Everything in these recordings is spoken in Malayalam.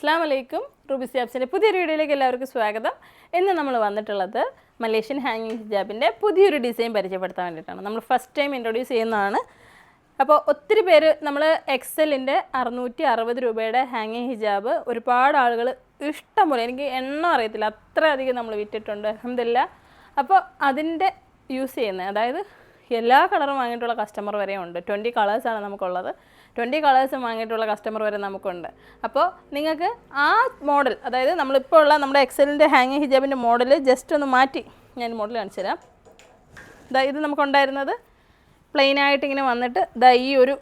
അസ്സാം വലൈക്കും റൂബി സ്റ്റാബ്സിന്റെ പുതിയൊരു വീഡിയോയിലേക്ക് എല്ലാവർക്കും സ്വാഗതം. ഇന്ന് നമ്മൾ വന്നിട്ടുള്ളത് മലേഷ്യൻ ഹാങ്ങിങ് ഹിജാബിന്റെ പുതിയൊരു ഡിസൈൻ പരിചയപ്പെടുത്താൻ വേണ്ടിയിട്ടാണ്. നമ്മൾ ഫസ്റ്റ് ടൈം ഇൻട്രൊഡ്യൂസ് ചെയ്യുന്നതാണ്. അപ്പോൾ ഒത്തിരി പേര് നമ്മൾ എക്സലിന്റെ അറുന്നൂറ്റി അറുപത് രൂപയുടെ ഹാങ്ങിങ് ഹിജാബ് ഒരുപാട് ആളുകൾ ഇഷ്ടം പോലെ എനിക്ക് എണ്ണം അറിയത്തില്ല അത്രയധികം നമ്മൾ വിറ്റിട്ടുണ്ട് അഹമ്മദില്ല അപ്പോൾ അതിന്റെ യൂസ് ചെയ്യുന്നത് അതായത് എല്ലാ കളറും വാങ്ങിയിട്ടുള്ള കസ്റ്റമർ വരെ ഉണ്ട് ട്വന്റി കളേഴ്സാണ് നമുക്കുള്ളത്. ട്വന്റി കളേഴ്സും വാങ്ങിയിട്ടുള്ള കസ്റ്റമർ വരെ നമുക്കുണ്ട്. അപ്പോൾ നിങ്ങൾക്ക് ആ മോഡൽ അതായത് നമ്മളിപ്പോൾ ഉള്ള നമ്മുടെ എക്സലിന്റെ ഹാങ്ങിങ് ഹിജാബിന്റെ മോഡൽ ജസ്റ്റ് ഒന്ന് മാറ്റി ഞാൻ മോഡൽ കാണിച്ചു തരാം. ഇതാ ഇത് നമുക്കുണ്ടായിരുന്നത് പ്ലെയിൻ ആയിട്ട് ഇങ്ങനെ വന്നിട്ട് ദാ ഈ ഒരു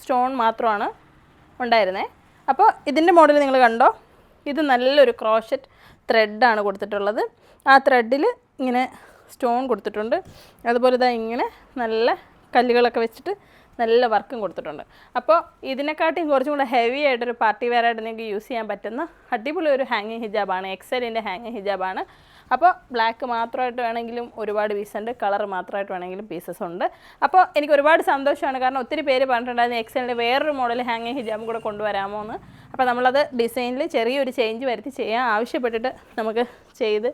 സ്റ്റോൺ മാത്രമാണ് ഉണ്ടായിരുന്നത് അപ്പോൾ ഇതിന്റെ മോഡൽ നിങ്ങൾ കണ്ടോ? ഇത് നല്ലൊരു ക്രോഷറ്റ് ത്രെഡാണ് കൊടുത്തിട്ടുള്ളത്. ആ ത്രെഡിൽ ഇങ്ങനെ സ്റ്റോൺ കൊടുത്തിട്ടുണ്ട്. അതുപോലെ ഇതാ ഇങ്ങനെ നല്ല കല്ലുകളൊക്കെ വെച്ചിട്ട് നല്ല വർക്കും കൊടുത്തിട്ടുണ്ട്. അപ്പോൾ ഇതിനെക്കാട്ടിയും കുറച്ചും കൂടെ ഹെവി ആയിട്ടൊരു പാർട്ടി വെയർ ആയിട്ട് നിങ്ങൾക്ക് യൂസ് ചെയ്യാൻ പറ്റുന്ന അടിപൊളി ഒരു ഹാങ്ങിങ് ഹിജാബാണ് എക്സലിന്റെ ഹാങ്ങിങ് ഹിജാബാണ് അപ്പോൾ ബ്ലാക്ക് മാത്രമായിട്ട് വേണമെങ്കിലും ഒരുപാട് പീസ് ഉണ്ട് കളർ മാത്രമായിട്ട് വേണമെങ്കിലും പീസസ് ഉണ്ട്. അപ്പോൾ എനിക്ക് ഒരുപാട് സന്തോഷമാണ്. കാരണം ഒത്തിരി പേര് പറഞ്ഞിട്ടുണ്ടായിരുന്നു എക്സലിന്റെ വേറൊരു മോഡൽ ഹാങ്ങിങ് ഹിജാബും കൂടെ കൊണ്ടുവരാമോ എന്ന്. അപ്പോൾ നമ്മളത് ഡിസൈനിൽ ചെറിയൊരു ചേഞ്ച് വരുത്തി ചെയ്യാൻ ആവശ്യപ്പെട്ടിട്ട് നമുക്ക് ചെയ്ത്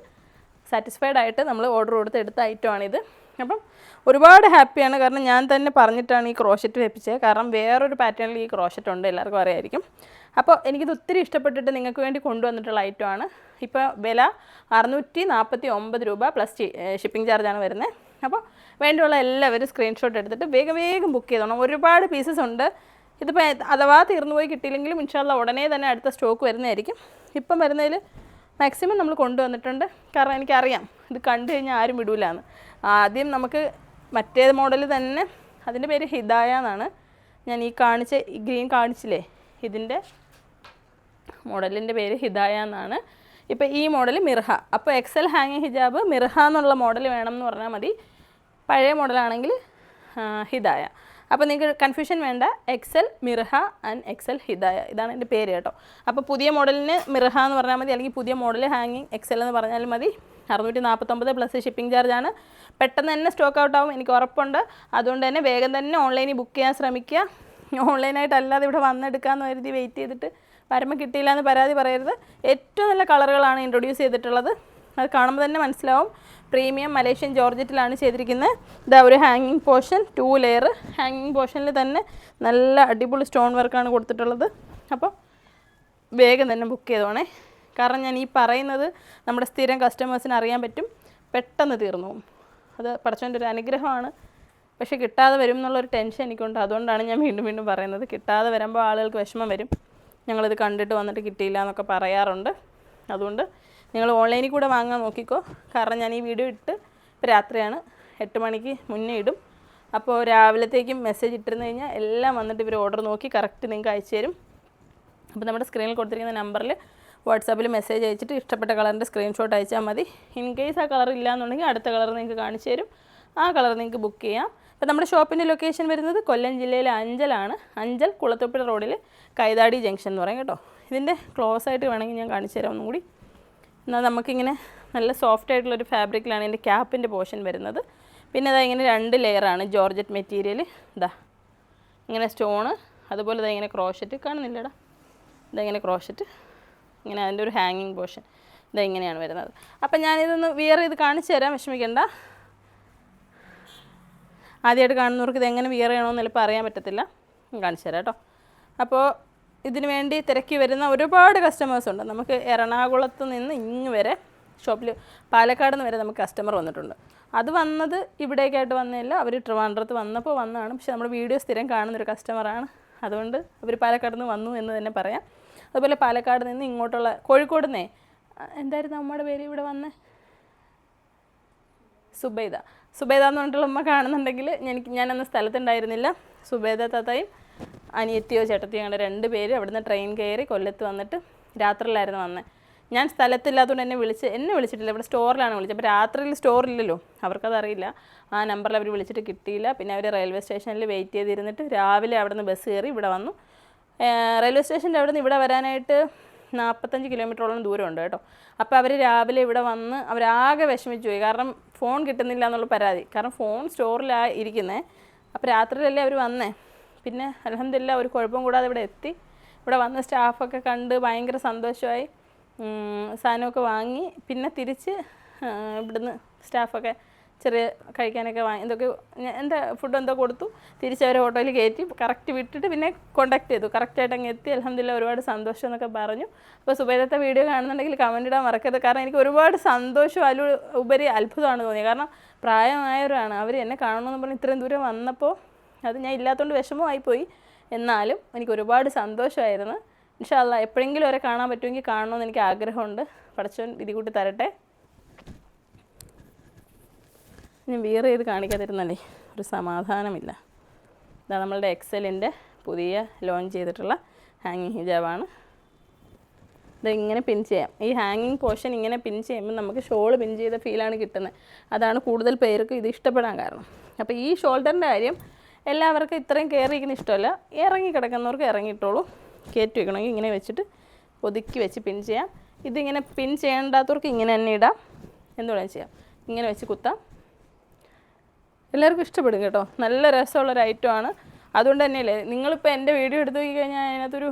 സാറ്റിസ്ഫൈഡ് ആയിട്ട് നമ്മൾ ഓർഡർ കൊടുത്ത് എടുത്ത ഐറ്റമാണിത് അപ്പം ഒരുപാട് ഹാപ്പിയാണ്. കാരണം ഞാൻ തന്നെ പറഞ്ഞിട്ടാണ് ഈ ക്രോഷറ്റ് വെപ്പിച്ചത്. കാരണം വേറൊരു പാറ്റേണിൽ ഈ ക്രോഷറ്റ് ഉണ്ട് എല്ലാവർക്കും അറിയായിരിക്കും. അപ്പോൾ എനിക്കിത് ഒത്തിരി ഇഷ്ടപ്പെട്ടിട്ട് നിങ്ങൾക്ക് വേണ്ടി കൊണ്ടുവന്നിട്ടുള്ള ഐറ്റമാണ് ഇപ്പോൾ വില അറുന്നൂറ്റി നാൽപ്പത്തി ഒമ്പത് രൂപ പ്ലസ് ഷിപ്പിംഗ് ചാർജാണ് വരുന്നത് അപ്പോൾ വേണ്ടിയുള്ള എല്ലാവരും സ്ക്രീൻഷോട്ട് എടുത്തിട്ട് വേഗം വേഗം ബുക്ക് ചെയ്തോണം. ഒരുപാട് പീസസ് ഉണ്ട്. ഇതിപ്പോൾ അഥവാ തീർന്നു പോയി കിട്ടിയില്ലെങ്കിലും ഇൻഷാല്ല ഉടനെ തന്നെ അടുത്ത സ്റ്റോക്ക് വരുന്നതായിരിക്കും. ഇപ്പം വരുന്നതിൽ മാക്സിമം നമ്മൾ കൊണ്ടുവന്നിട്ടുണ്ട്. കാരണം എനിക്കറിയാം ഇത് കണ്ടു കഴിഞ്ഞാൽ ആരും വിടൂലാന്ന്. ആദ്യം നമുക്ക് മറ്റേ മോഡൽ തന്നെ. അതിന്റെ പേര് ഹിദായ എന്നാണ്. ഞാൻ ഈ കാണിച്ച ഈ ഗ്രീൻ കാണിച്ചില്ലേ? ഇതിന്റെ മോഡലിന്റെ പേര് ഹിദായ എന്നാണ്. ഇപ്പോൾ ഈ മോഡൽ മിർഹ. അപ്പോൾ എക്സൽ ഹാങ്ങിങ് ഹിജാബ് മിർഹ എന്നുള്ള മോഡൽ വേണം എന്ന് പറഞ്ഞാൽ മതി. പഴയ മോഡലാണെങ്കിൽ ഹിദായ. അപ്പോൾ നിങ്ങൾക്ക് കൺഫ്യൂഷൻ വേണ്ട. Excel Mirha and Excel Hidaya. ഇതാണ് എന്റെ പേര് കേട്ടോ. അപ്പോൾ പുതിയ മോഡലിന് മിർഹ എന്ന് പറഞ്ഞാൽ മതി. അല്ലെങ്കിൽ പുതിയ മോഡൽ ഹാങ്ങിങ് എക്സൽ എന്ന് പറഞ്ഞാലും മതി. അറുന്നൂറ്റി നാൽപ്പത്തൊമ്പത് പ്ലസ് ഷിപ്പിംഗ് ചാർജാണ് പെട്ടെന്ന് തന്നെ സ്റ്റോക്ക് ഔട്ട് ആവും എനിക്ക് ഉറപ്പുണ്ട്. അതുകൊണ്ട് തന്നെ വേഗം തന്നെ ഓൺലൈനിൽ ബുക്ക് ചെയ്യാൻ ശ്രമിക്കുക. ഓൺലൈനായിട്ട് അല്ലാതെ ഇവിടെ വന്നെടുക്കാമെന്ന് കരുതി വെയിറ്റ് ചെയ്തിട്ട് വരുമ്പോൾ കിട്ടിയില്ല എന്ന് പരാതി പറയരുത്. ഏറ്റവും നല്ല കളറുകളാണ് ഇൻട്രൊഡ്യൂസ് ചെയ്തിട്ടുള്ളത്. അത് കാണുമ്പോൾ തന്നെ മനസ്സിലാവും. പ്രീമിയം മലേഷ്യൻ ജോർജറ്റിലാണ് ചെയ്തിരിക്കുന്നത്. ഇതാ ഒരു ഹാങ്ങിങ് പോർഷൻ ടു ലെയർ ഹാങ്ങിങ് പോർഷനിൽ തന്നെ നല്ല അടിപൊളി സ്റ്റോൺ വർക്കാണ് കൊടുത്തിട്ടുള്ളത്. അപ്പോൾ വേഗം തന്നെ ബുക്ക് ചെയ്തോണേ. കാരണം ഞാൻ ഈ പറയുന്നത് നമ്മുടെ സ്ഥിരം കസ്റ്റമേഴ്സിന് അറിയാൻ പറ്റും. പെട്ടെന്ന് തീർന്നു അത് പടച്ചോന്റെ ഒരു അനുഗ്രഹമാണ്. പക്ഷേ കിട്ടാതെ വരും എന്നുള്ളൊരു ടെൻഷൻ എനിക്കുണ്ട്. അതുകൊണ്ടാണ് ഞാൻ വീണ്ടും വീണ്ടും പറയുന്നത്. കിട്ടാതെ വരുമ്പോൾ ആളുകൾക്ക് വിഷമം വരും. ഞങ്ങളിത് കണ്ടിട്ട് വന്നിട്ട് കിട്ടിയില്ല എന്നൊക്കെ പറയാറുണ്ട്. അതുകൊണ്ട് നിങ്ങൾ ഓൺലൈനിൽ കൂടെ വാങ്ങാൻ നോക്കിക്കോ. കാരണം ഞാൻ ഈ വീഡിയോ ഇട്ട് രാത്രിയാണ്. എട്ട് മണിക്ക് മുന്നേ ഇടും. അപ്പോൾ രാവിലത്തേക്കും മെസ്സേജ് ഇട്ടിരുന്നു കഴിഞ്ഞാൽ എല്ലാം വന്നിട്ട് ഇവർ ഓർഡർ നോക്കി കറക്റ്റ് നിങ്ങൾക്ക് അയച്ചു തരും. അപ്പോൾ നമ്മുടെ സ്ക്രീനിൽ കൊടുത്തിരിക്കുന്ന നമ്പറിൽ വാട്സാപ്പിൽ മെസ്സേജ് അയച്ചിട്ട് ഇഷ്ടപ്പെട്ട കളറിന്റെ സ്ക്രീൻഷോട്ട് അയച്ചാൽ മതി. ഇൻ കേസ് ആ കളർ ഇല്ല എന്നുണ്ടെങ്കിൽ അടുത്ത കളർ നിങ്ങൾക്ക് കാണിച്ചു തരും. ആ കളർ നിങ്ങൾക്ക് ബുക്ക് ചെയ്യാം. അപ്പോൾ നമ്മുടെ ഷോപ്പിന്റെ ലൊക്കേഷൻ വരുന്നത് കൊല്ലം ജില്ലയിലെ അഞ്ചലാണ്. അഞ്ചൽ കുളത്തൊപ്പിട റോഡിൽ കൈതാടി ജംഗ്ഷൻ എന്ന് പറയും കേട്ടോ. ഇതിന്റെ ക്ലോസ് ആയിട്ട് വേണമെങ്കിൽ ഞാൻ കാണിച്ചു തരാം ഒന്നും കൂടി എന്നാൽ നമുക്കിങ്ങനെ നല്ല സോഫ്റ്റ് ആയിട്ടുള്ളൊരു ഫാബ്രിക്കിലാണ് ഇതിന്റെ ക്യാപ്പിന്റെ പോർഷൻ വരുന്നത്. പിന്നെ അതാ ഇങ്ങനെ രണ്ട് ലെയറാണ് ജോർജറ്റ് മെറ്റീരിയൽ ഇതാ ഇങ്ങനെ സ്റ്റോണ് അതുപോലെ ഇതാ ഇങ്ങനെ ക്രോഷറ്റ് കാണുന്നില്ലടാ. ഇതാ ഇങ്ങനെ ക്രോഷറ്റ് ഇങ്ങനെ അതിന്റെ ഒരു ഹാങ്ങിങ് പോർഷൻ ഇതാ ഇങ്ങനെയാണ് വരുന്നത്. അപ്പം ഞാനിതൊന്ന് വിയർ ചെയ്ത് കാണിച്ചു തരാം വിഷമിക്കണ്ട. ആദ്യമായിട്ട് കാണുന്നവർക്ക് ഇത് എങ്ങനെ വിയർ ചെയ്യണമെന്ന് ചിലപ്പോൾ അറിയാൻ പറ്റത്തില്ല. കാണിച്ചു തരാം കേട്ടോ. അപ്പോൾ ഇതിനു വേണ്ടി തിരക്കി വരുന്ന ഒരുപാട് കസ്റ്റമേഴ്സ് ഉണ്ട്. നമുക്ക് എറണാകുളത്ത് നിന്ന് ഇങ്ങ് വരെ ഷോപ്പിൽ പാലക്കാട് നിന്ന് വരെ നമുക്ക് കസ്റ്റമർ വന്നിട്ടുണ്ട്. അത് വന്നത് ഇവിടേക്കായിട്ട് വന്നില്ല അവർ ട്രിവാൻഡ്രത്ത് വന്നപ്പോൾ വന്നതാണ് പക്ഷെ നമ്മൾ വീഡിയോ സ്ഥിരം കാണുന്നൊരു കസ്റ്റമറാണ് അതുകൊണ്ട് അവർ പാലക്കാട് നിന്ന് വന്നു എന്ന് തന്നെ പറയാം. അതുപോലെ പാലക്കാട് നിന്ന് ഇങ്ങോട്ടുള്ള കോഴിക്കോട് നിന്നേ എന്തായിരുന്നു നമ്മുടെ പേര് ഇവിടെ വന്ന്? സുബൈദ. സുബൈദ എന്ന് പറഞ്ഞിട്ടുള്ള ഉമ്മ കാണുന്നുണ്ടെങ്കിൽ എനിക്ക് ഞാനന്ന് സ്ഥലത്തുണ്ടായിരുന്നില്ല. സുബൈദ താത്തായും അനിയത്തിയോ ചേട്ടത്തിയോ ഞങ്ങളുടെ രണ്ട് പേര് അവിടുന്ന് ട്രെയിൻ കയറി കൊല്ലത്ത് വന്നിട്ട് രാത്രിയിലായിരുന്നു വന്നത് ഞാൻ സ്ഥലത്തില്ലാത്തതുകൊണ്ട് എന്നെ വിളിച്ച് എന്നെ വിളിച്ചിട്ടില്ല. ഇവിടെ സ്റ്റോറിലാണ് വിളിച്ചത്. അപ്പോൾ രാത്രിയിൽ സ്റ്റോറില്ലല്ലോ അവർക്കതറിയില്ല. ആ നമ്പറിൽ അവർ വിളിച്ചിട്ട് കിട്ടിയില്ല. പിന്നെ അവർ റെയിൽവേ സ്റ്റേഷനിൽ വെയിറ്റ് ചെയ്തിരുന്നിട്ട് രാവിലെ അവിടെ നിന്ന് ബസ് കയറി ഇവിടെ വന്നു. റെയിൽവേ സ്റ്റേഷന്റെ അവിടെ നിന്ന് ഇവിടെ വരാനായിട്ട് നാൽപ്പത്തഞ്ച് കിലോമീറ്ററോളം ദൂരമുണ്ട് കേട്ടോ. അപ്പോൾ അവർ രാവിലെ ഇവിടെ വന്ന് അവരാകെ വിഷമിച്ചു പോയി. കാരണം ഫോൺ കിട്ടുന്നില്ല എന്നുള്ള പരാതി. കാരണം ഫോൺ സ്റ്റോറിലാണ് ഇരിക്കുന്നത് അപ്പോൾ രാത്രിയിലല്ലേ അവർ വന്നേ. പിന്നെ അലഹമില്ല ഒരു കുഴപ്പം കൂടാതെ ഇവിടെ എത്തി. ഇവിടെ വന്ന സ്റ്റാഫൊക്കെ കണ്ട് ഭയങ്കര സന്തോഷമായി. സാധനമൊക്കെ വാങ്ങി. പിന്നെ തിരിച്ച് ഇവിടുന്ന് സ്റ്റാഫൊക്കെ ചെറിയ കഴിക്കാനൊക്കെ വാങ്ങി. എന്തൊക്കെ എന്താ ഫുഡ് എന്തോ കൊടുത്തു. തിരിച്ച് അവരെ ഹോട്ടലിൽ കയറ്റി കറക്റ്റ് വിട്ടിട്ട് പിന്നെ കോണ്ടാക്ട് ചെയ്തു. കറക്റ്റായിട്ട് അങ്ങ് എത്തി. അലഹമില്ല ഒരുപാട് സന്തോഷം എന്നൊക്കെ പറഞ്ഞു. അപ്പോൾ സുബൈദത്തെ വീഡിയോ കാണുന്നുണ്ടെങ്കിൽ കമന്റ് ഇടാൻ മറക്കരുത്. കാരണം എനിക്ക് ഒരുപാട് സന്തോഷം അതിൽ ഉപരി അത്ഭുതമാണ് തോന്നിയത്. കാരണം പ്രായമായവരാണ്. അവർ എന്നെ കാണണമെന്ന് പറഞ്ഞ് ഇത്രയും ദൂരം വന്നപ്പോൾ അത് ഞാൻ ഇല്ലാത്തതുകൊണ്ട് വിഷമമായി പോയി എന്നാലും എനിക്ക് ഒരുപാട് സന്തോഷമായിരുന്നു. ഇൻഷാല്ല എപ്പോഴെങ്കിലും അവരെ കാണാൻ പറ്റുമെങ്കിൽ കാണണമെന്ന് എനിക്ക് ആഗ്രഹമുണ്ട്. പടച്ചോൻ ഇത് കൂട്ടി തരട്ടെ. ഞാൻ വേറെ ചെയ്ത് കാണിക്കാതിരുന്നല്ലേ ഒരു സമാധാനമില്ല. ഇതാ നമ്മളുടെ എക്സലിന്റെ പുതിയ ലോഞ്ച് ചെയ്തിട്ടുള്ള ഹാങ്ങിങ് ഹിജാബാണ്. ഇത് ഇങ്ങനെ പിൻ ചെയ്യാം. ഈ ഹാങ്ങിങ് പോർഷൻ ഇങ്ങനെ പിൻ ചെയ്യുമ്പോൾ നമുക്ക് ഷോൾ പിൻ ചെയ്ത ഫീലാണ് കിട്ടുന്നത്. അതാണ് കൂടുതൽ പേർക്ക് ഇത് ഇഷ്ടപ്പെടാൻ കാരണം. അപ്പോൾ ഈ ഷോൾഡറിന്റെ കാര്യം എല്ലാവർക്കും ഇത്രയും കയറിയിരിക്കുന്ന ഇഷ്ടമല്ല. ഇറങ്ങി കിടക്കുന്നവർക്ക് ഇറങ്ങിയിട്ടോളൂ. കയറ്റി വെക്കണമെങ്കിൽ ഇങ്ങനെ വെച്ചിട്ട് ഒതുക്കി വെച്ച് പിൻ ചെയ്യാം. ഇതിങ്ങനെ പിൻ ചെയ്യേണ്ടാത്തവർക്ക് ഇങ്ങനെ തന്നെ ഇടാം. എന്തുവേണം ചെയ്യാം. ഇങ്ങനെ വെച്ച് കുത്താം. എല്ലാവർക്കും ഇഷ്ടപ്പെടും കേട്ടോ. നല്ല രസമുള്ളൊരു ഐറ്റമാണ് അതുകൊണ്ട് തന്നെയല്ലേ നിങ്ങളിപ്പോൾ എന്റെ വീഡിയോ എടുത്തു നോക്കി കഴിഞ്ഞാൽ അതിനകത്തൊരു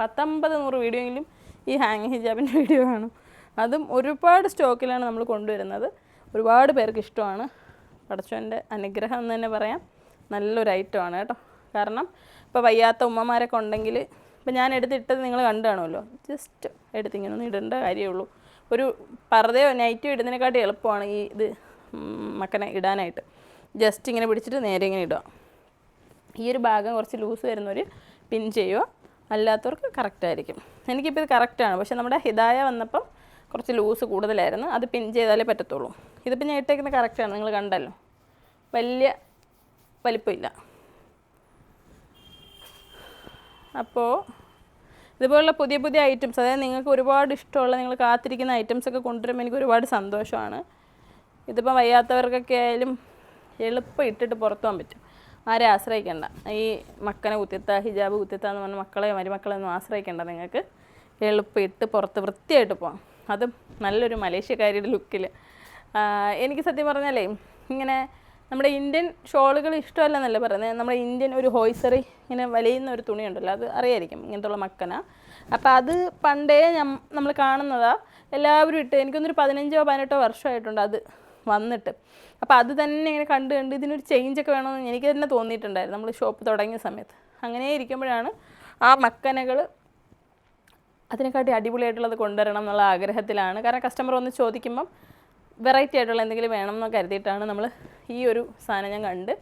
പത്തമ്പത് നൂറ് വീഡിയോ എങ്കിലും ഈ ഹാങ് ഹിജാബിന്റെ വീഡിയോ കാണും. അതും ഒരുപാട് സ്റ്റോക്കിലാണ് നമ്മൾ കൊണ്ടുവരുന്നത്. ഒരുപാട് പേർക്ക് ഇഷ്ടമാണ്. പടച്ചോന്റെ അനുഗ്രഹം എന്ന് തന്നെ പറയാം. നല്ലൊരു ഐറ്റമാണ് കേട്ടോ. കാരണം ഇപ്പോൾ വയ്യാത്ത ഉമ്മമാരൊക്കെ ഉണ്ടെങ്കിൽ ഇപ്പം ഞാൻ എടുത്തിട്ടത് നിങ്ങൾ കണ്ടു കാണുമല്ലോ ജസ്റ്റ് എടുത്ത് ഇങ്ങനെ ഒന്ന് ഇടേണ്ട കാര്യമുള്ളൂ. ഒരു പർദ്ദയോ നൈറ്റോ ഇടുന്നതിനെക്കാട്ടി എളുപ്പമാണ് ഈ ഇത് മക്കനെ ഇടാനായിട്ട്. ജസ്റ്റ് ഇങ്ങനെ പിടിച്ചിട്ട് നേരെ ഇങ്ങനെ ഇടുക. ഈ ഒരു ഭാഗം കുറച്ച് ലൂസ് വരുന്നവർ പിൻ ചെയ്യുക. അല്ലാത്തവർക്ക് കറക്റ്റ് ആയിരിക്കും. എനിക്കിപ്പോൾ ഇത് കറക്റ്റാണ് പക്ഷേ നമ്മുടെ ഹിതായ വന്നപ്പം കുറച്ച് ലൂസ് കൂടുതലായിരുന്നു. അത് പിൻ ചെയ്താലേ പറ്റത്തുള്ളൂ. ഇതിപ്പോൾ ഞാൻ ഇട്ടേക്കുന്നത് കറക്റ്റാണ് നിങ്ങൾ കണ്ടല്ലോ. വലിയ വലിപ്പമില്ല. അപ്പോൾ ഇതുപോലുള്ള പുതിയ പുതിയ ഐറ്റംസ് അതായത് നിങ്ങൾക്ക് ഒരുപാട് ഇഷ്ടമുള്ള നിങ്ങൾ കാത്തിരിക്കുന്ന ഐറ്റംസ് ഒക്കെ കൊണ്ടുവരുമ്പോൾ എനിക്ക് ഒരുപാട് സന്തോഷമാണ്. ഇതിപ്പോൾ വയ്യാത്തവർക്കൊക്കെ ആയാലും എളുപ്പം ഇട്ടിട്ട് പുറത്തു പോകാൻ പറ്റും. ആരെ ആശ്രയിക്കേണ്ട. ഈ മക്കനെ കുത്തിത്ത ഹിജാബ് കുത്തിത്ത എന്ന് പറഞ്ഞ മക്കളെ മരുമക്കളെ ഒന്നും ആശ്രയിക്കേണ്ട നിങ്ങൾക്ക്. എളുപ്പം ഇട്ട് പുറത്ത് വൃത്തിയായിട്ട് പോകാം. അതും നല്ലൊരു മലേഷ്യക്കാരിയുടെ ലുക്കിൽ എനിക്ക് സത്യം പറഞ്ഞാലേ ഇങ്ങനെ നമ്മുടെ ഇന്ത്യൻ ഷോളുകൾ ഇഷ്ടമല്ലെന്നല്ല പറയുന്നത്? നമ്മുടെ ഇന്ത്യൻ ഒരു ഹോയ്സറി ഇങ്ങനെ വലയുന്ന ഒരു തുണിയുണ്ടല്ലോ അത് അറിയായിരിക്കും ഇങ്ങനത്തുള്ള മക്കന. അപ്പോൾ അത് പണ്ടേ നമ്മൾ കാണുന്നതാ. എല്ലാവരും ഇട്ട് എനിക്കൊന്നൊരു പതിനഞ്ചോ പതിനെട്ടോ വർഷമായിട്ടുണ്ട് അത് വന്നിട്ട്. അപ്പോൾ അത് തന്നെ ഇങ്ങനെ കണ്ട് കണ്ട് ഇതിനൊരു ചേഞ്ചൊക്കെ വേണമെന്ന് എനിക്ക് തന്നെ തോന്നിയിട്ടുണ്ടായിരുന്നു നമ്മൾ ഷോപ്പ് തുടങ്ങിയ സമയത്ത്. അങ്ങനെ ഇരിക്കുമ്പോഴാണ് ആ മക്കനകൾ അതിനെക്കാട്ടി അടിപൊളിയായിട്ടുള്ളത് കൊണ്ടുവരണം എന്നുള്ള ആഗ്രഹത്തിലാണ്. കാരണം കസ്റ്റമർ ഒന്ന് ചോദിക്കുമ്പം വെറൈറ്റി ആയിട്ടുള്ള എന്തെങ്കിലും വേണം എന്ന് കരുതിയിട്ടാണ് നമ്മൾ ഈ ഒരു സാധനം ഞാൻ കണ്ട്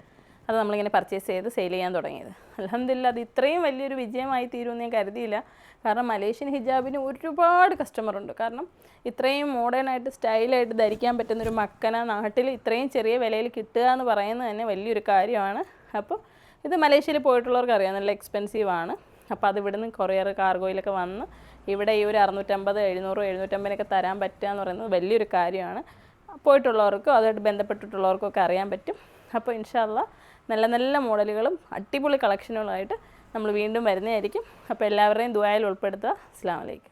അത് നമ്മളിങ്ങനെ പർച്ചേസ് ചെയ്ത് സെയിൽ ചെയ്യാൻ തുടങ്ങിയത്. അലഹമില്ല അത് ഇത്രയും വലിയൊരു വിജയമായി തീരുമെന്ന് ഞാൻ കരുതിയില്ല. കാരണം മലേഷ്യൻ ഹിജാബിന് ഒരുപാട് കസ്റ്റമറുണ്ട് കാരണം ഇത്രയും മോഡേൺ ആയിട്ട് സ്റ്റൈലായിട്ട് ധരിക്കാൻ പറ്റുന്നൊരു മക്കന നാട്ടിൽ ഇത്രയും ചെറിയ വിലയിൽ കിട്ടുക എന്ന് പറയുന്നത് തന്നെ വലിയൊരു കാര്യമാണ്. അപ്പോൾ ഇത് മലേഷ്യയിൽ പോയിട്ടുള്ളവർക്ക് അറിയാം നല്ല എക്സ്പെൻസീവാണ് അപ്പോൾ അത് ഇവിടുന്ന് കൊറിയർ കാർഗോയിലൊക്കെ വന്ന് ഇവിടെ ഈ ഒരു അറുന്നൂറ്റമ്പത് എഴുന്നൂറ് എഴുന്നൂറ്റമ്പതിനൊക്കെ തരാൻ പറ്റുക എന്ന് പറയുന്നത് വലിയൊരു കാര്യമാണ്. പോയിട്ടുള്ളവർക്കും അതായിട്ട് ബന്ധപ്പെട്ടിട്ടുള്ളവർക്കും ഒക്കെ അറിയാൻ പറ്റും. അപ്പോൾ ഇൻഷാല്ല നല്ല നല്ല മോഡലുകളും അടിപൊളി കളക്ഷനുകളായിട്ട് നമ്മൾ വീണ്ടും വരുന്നതായിരിക്കും. അപ്പോൾ എല്ലാവരുടെയും ദുബായിൽ ഉൾപ്പെടുത്തുക. അസ്സാം വലൈക്കും